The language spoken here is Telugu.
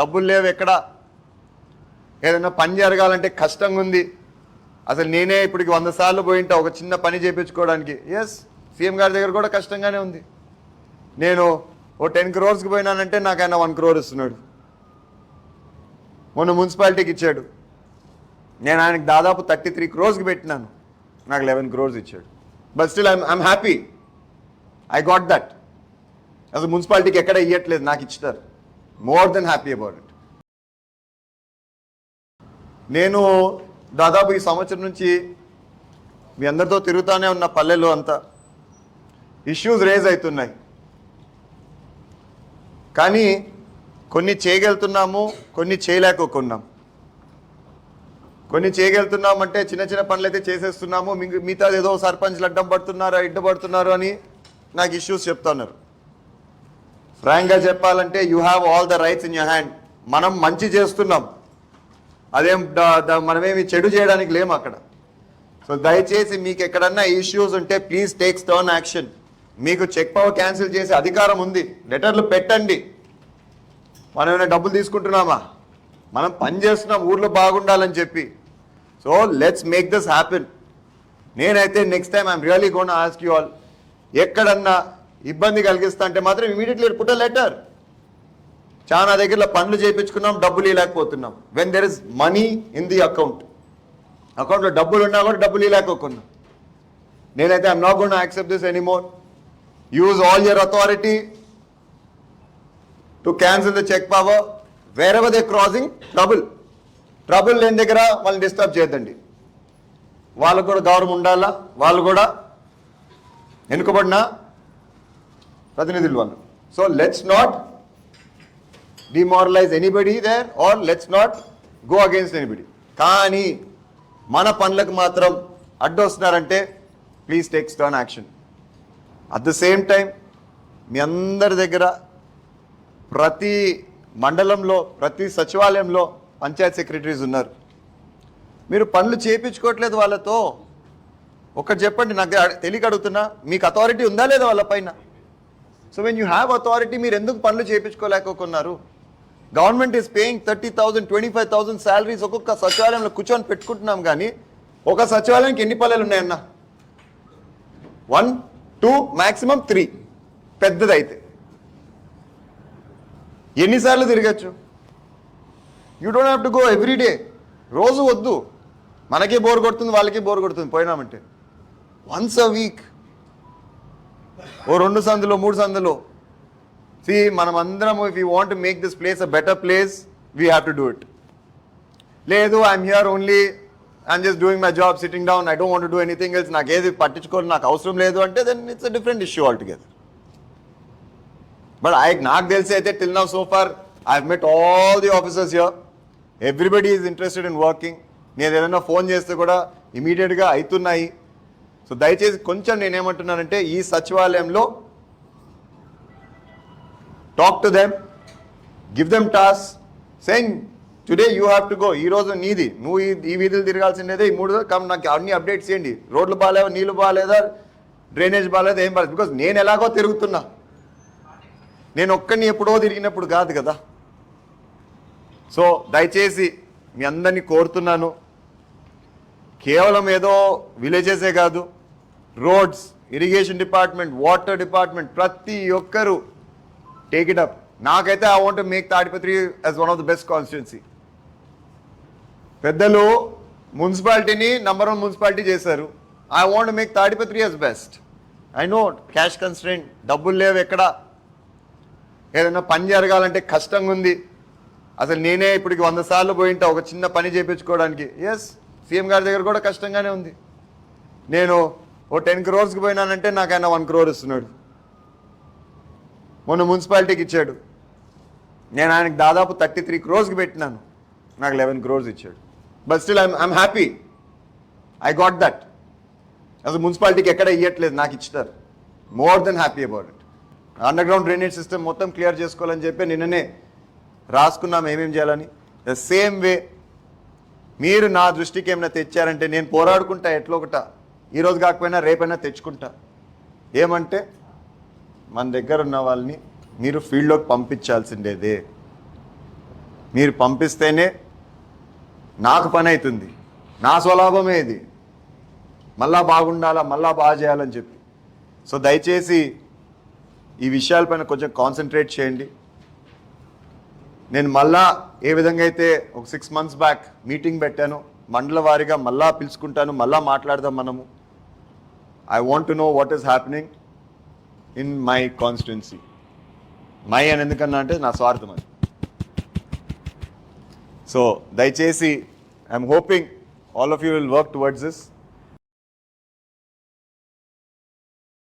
డబ్బులు లేవు ఎక్కడ? ఏదైనా పని జరగాలంటే కష్టంగా ఉంది. అసలు నేనే ఇప్పటికి వంద సార్లు పోయింటా ఒక చిన్న పని చేయించుకోవడానికి ఎస్ సీఎం గారి దగ్గర కూడా కష్టంగానే ఉంది. నేను ఓ టెన్ క్రోర్స్కి పోయినానంటే నాకు ఆయన వన్ క్రోర్ ఇస్తున్నాడు. మొన్న మున్సిపాలిటీకి ఇచ్చాడు. నేను ఆయనకు దాదాపు థర్టీ త్రీ క్రోర్స్కి పెట్టినాను. నాకు లెవెన్ క్రోర్స్ ఇచ్చాడు. But still I'm I'm happy I got that అసలు మున్సిపాలిటీకి ఎక్కడ ఇవ్వట్లేదు నాకు ఇచ్చినారు more than happy about it నేను దాదాపు ఈ సంవత్సరం నుంచి మీ అందరితో తిరుగుతూనే ఉన్న పల్లెలు అంతా ఇష్యూస్ రేజ్ అవుతున్నాయి. కానీ కొన్ని చేయగలుగుతున్నాము కొన్ని చేయలేకపోకున్నాం కొన్ని చేయగలుగుతున్నామంటే చిన్న చిన్న పనులు అయితే చేసేస్తున్నాము మిగ- మిగతా ఏదో సర్పంచ్లు అడ్డం పడుతున్నారు ఇడ్డు పడుతున్నారు అని నాకు ఇష్యూస్ చెప్తున్నారు ఫ్రాంక్గా చెప్పాలంటే you have all the rights in your hand మనం మంచి చేస్తున్నాం. అదేం మనమేమి చెడు చేయడానికి లేము అక్కడ. సో దయచేసి మీకు ఎక్కడన్నా ఇష్యూస్ ఉంటే ప్లీజ్ టేక్స్ టర్న్ యాక్షన్ మీకు చెక్ పవర్ క్యాన్సిల్ చేసే అధికారం ఉంది. లెటర్లు పెట్టండి. మనం ఏమైనా డబ్బులు తీసుకుంటున్నామా? మనం పని చేస్తున్నాం ఊర్లో బాగుండాలని చెప్పి. So let's make this happen నేనైతే next time I'm really gonna ask you all ఎక్కడన్నా ఇబ్బంది కలిగిస్తా అంటే మాత్రం ఇమీడియట్లీ పుట్ లెటర్ చాలా దగ్గర పనులు చేయించుకున్నాం డబ్బులు ఇవ్వలేకపోతున్నాం. When there is money in the account అకౌంట్లో డబ్బులు ఉన్నా కూడా డబ్బులు ఇవ్వలేకపోతున్నాం. నేనైతే I'm not gonna accept this anymore use all your authority to cancel the cheque power wherever they crossing trouble trouble లేని దగ్గర వాళ్ళని డిస్టర్బ్ చేయొద్దండి. వాళ్ళకు కూడా గౌరవం ఉండాలా? వాళ్ళు కూడా వెనుకబడిన ప్రతినిధులు వాళ్ళు. So let's not demoralise anybody there are let's not go against anybody కానీ మన పనులకు మాత్రం అడ్డొస్తున్నారంటే please take stern action at the same time మీ అందరి దగ్గర ప్రతి మండలంలో ప్రతి సచివాలయంలో పంచాయత్ సెక్రటరీస్ ఉన్నారు. మీరు పనులు చేయించుకోవట్లేదు వాళ్ళతో. ఒకటి చెప్పండి నాకు తెలియక అడుగుతున్నా మీకు అథారిటీ ఉందా లేదా వాళ్ళ పైన? So when you have authority మీరు ఎందుకు పనులు చేయించుకోలేకపోతున్నారు? Government is paying thirty thousand twenty five thousand salaries ఒక్కొక్క సచివాలయంలో కూర్చొని పెట్టుకుంటున్నాం కానీ ఒక సచివాలయానికి ఎన్ని పల్లెలు ఉన్నాయన్న? వన్ టూ మ్యాక్సిమం త్రీ పెద్దదైతే. ఎన్నిసార్లు తిరగచ్చు? You don't have to go every day రోజు వద్దు. మనకే బోర్ కొడుతుంది వాళ్ళకి బోర్ కొడుతుంది పోయినామంటే. వన్స్ అ వీక్ ఓ రెండు సందులో మూడు సందులో. సి మనం అందరం if you want make this place a better place we have to do it లేదు I'm here only I'm just doing my job sitting down I don't want do anything else నాకు ఏది పట్టించుకోవాలి నాకు అవసరం లేదు అంటే then it's a different issue all together but I నాకు తెలిసి అయితే till now so far I met all the officers here everybody is interested in working నేను ఏదైనా ఫోన్ చేస్తే కూడా ఇమీడియట్గా అవుతున్నాయి. సో దయచేసి కొంచెం నేనేమంటున్నానంటే ఈ సచివాలయంలో talk to them give them task saying today you have to go ఈ రోజు నీది. నువ్వు ఈ వీధులు తిరగాల్సిందేదే. ఈ మూడు కమ్ నాకు అన్ని అప్డేట్స్ చేయండి. రోడ్లు బాగాలేవు? నీళ్ళు బాగాలేదా? డ్రైనేజ్ బాగాలేదా? ఏం బాగాలేదు. బికాస్ నేను ఎలాగో తిరుగుతున్నా. నేను ఒక్కడిని ఎప్పుడో తిరిగినప్పుడు కాదు కదా. సో దయచేసి మీ అందరినీ కోరుతున్నాను. కేవలం ఏదో విలేజెసే కాదు. Roads irrigation department water department ప్రతి ఒక్కరు టేక్ ఇట్ అప్ నాకైతే I want make Tadipatri as one of the best constituency పెద్దలు మున్సిపాలిటీని నంబర్ వన్ మున్సిపాలిటీ చేశారు. I want make Tadipatri as best I no cash constant డబ్బులు లేవు ఎక్కడ. ఏదైనా పని జరగాలంటే కష్టంగా ఉంది. అసలు నేనే ఇప్పటికి వంద సార్లు పోయింటా ఒక చిన్న పని చేయించుకోవడానికి ఎస్ సీఎం గారి దగ్గర కూడా కష్టంగానే ఉంది. నేను ఓ టెన్ క్రోర్స్కి పోయినానంటే నాకు ఆయన వన్ క్రోర్ ఇస్తున్నాడు. మొన్న మున్సిపాలిటీకి ఇచ్చాడు. నేను ఆయనకు దాదాపు థర్టీ త్రీ క్రోర్స్కి పెట్టినాను. నాకు లెవెన్ క్రోర్స్ ఇచ్చాడు. But still I'm I'm happy I got that అసలు మున్సిపాలిటీకి ఎక్కడ ఇవ్వట్లేదు నాకు ఇచ్చినారు more than happy about it underground drainage system మొత్తం క్లియర్ చేసుకోవాలని చెప్పి నిన్ననే రాసుకున్నాం ఏమేం చేయాలని. ద సేమ్ వే మీరు నా దృష్టికి ఏమైనా తెచ్చారంటే నేను పోరాడుకుంటా ఎట్లా ఒకట ఈరోజు కాకపోయినా రేపైనా తెచ్చుకుంటా. ఏమంటే మన దగ్గర ఉన్న వాళ్ళని మీరు ఫీల్డ్లోకి పంపించాల్సిండేదే మీరు పంపిస్తేనే నాకు పని అవుతుంది. నా స్వలాభమే ఇది. మళ్ళా బాగుండాలా మళ్ళా బాగా చేయాలని చెప్పి. సో దయచేసి ఈ విషయాలపైన కొంచెం కాన్సన్ట్రేట్ చేయండి. నేను మళ్ళా ఏ విధంగా అయితే ఒక సిక్స్ మంత్స్ బ్యాక్ మీటింగ్ పెట్టాను మండల వారీగా మళ్ళా పిలుచుకుంటాను మళ్ళా మాట్లాడదాం మనము. I want to know what is happening in my constituency my అని ఎందుకన్నా అంటే నా స్వార్థం అది. సో దయచేసి I'm hoping all of you will work towards this